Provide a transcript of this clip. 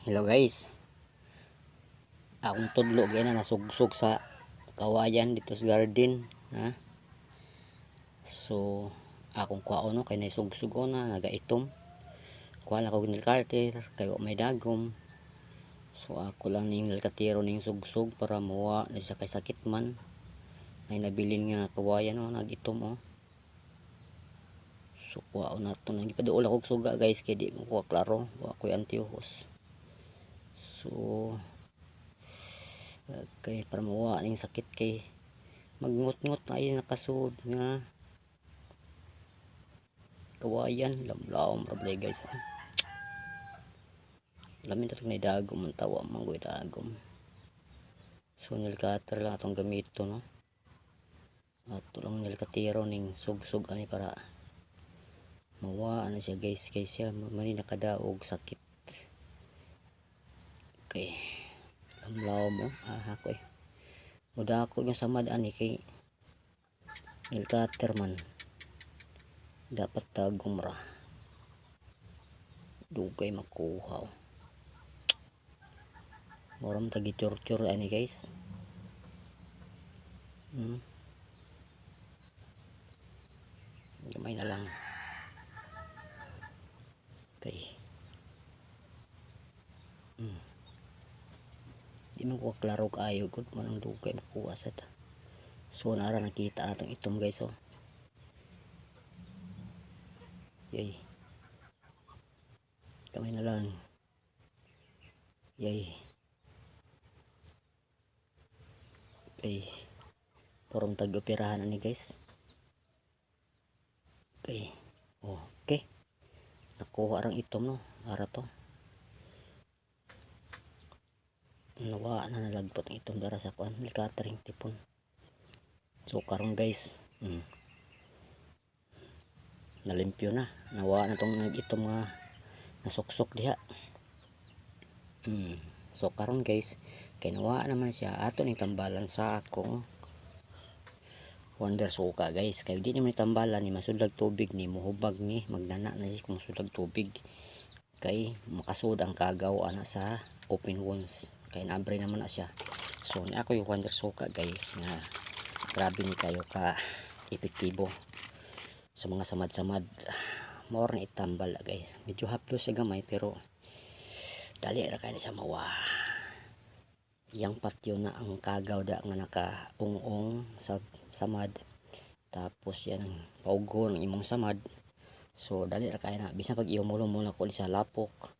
Hello guys. Akong tudlo gay na nasugsog sa kawayan dito sa garden, ha. So, akong kuha no kay nasugsog na nagaitom. Kuha lang ko ng carter kay wa may dagom. So ako lang ning nilkatiro ning sugsog para muwa na siya kay sakit man. May nabilin nga kawayan no nagitom oh. So kuha na to nang ipaduol ako suga guys kay di ko klaro, wa ko antiuhos. So kay para mawa ning sakit kay magngot-ngot na ay nakasud nga kawayan lamlaom rablay guys ha. Lamin tatag na dagom ang tawa manggoy dagom. So nilkater lang atong gamito no. At lang nilkatiro ning sugsog ani para mawa na siya guys kay siya mani nakadaog sakit. Okay. Lamlaw mo. Ah, ako eh. Muda ako yung samad ani kay nilkater man. Dapat tagom ra. Dugay makuha. Moram tagi chur-chur ani guys. Hmm. Gamay na lang. Okay. Hmm. Di man ko klaro kaayo gud man ang dugay makuha sad. So nara nakita natong itom guys oh. Yay. Gamay na lang. Yay. Okay. Purong tag-operahan ni guys. Okay. Oh, okay. Nakuha rang itom no. Ara to. Nawa na nalagpot ang itom dara sa kuan. Likatering tipon. So karon guys. Hmm. Nalimpyo na. Nawa na tong nag-itom nga nasuksok diha. Hmm. So karon guys, kay nawa naman siya ato ni tambalan sa akong wonder suka guys kay di naman tambalan ni masudlag tubig ni muhubag ni magnana na siya kung masudlag tubig kay makasud ang kagaw ana sa open wounds kay nabre naman na siya. So ni ako yung wonder suka guys nga grabe ni kayo ka epektibo sa mga samad-samad. More na itambal guys. Medyo haplos siya gamay pero dali ra kay siya mawa. Yang patyo na ang kagaw da nga nakaungong sa samad. Tapos yan ang paugo ng imong samad. So dali ra kay na. Bisan pag iyo mulo muna ko sa lapok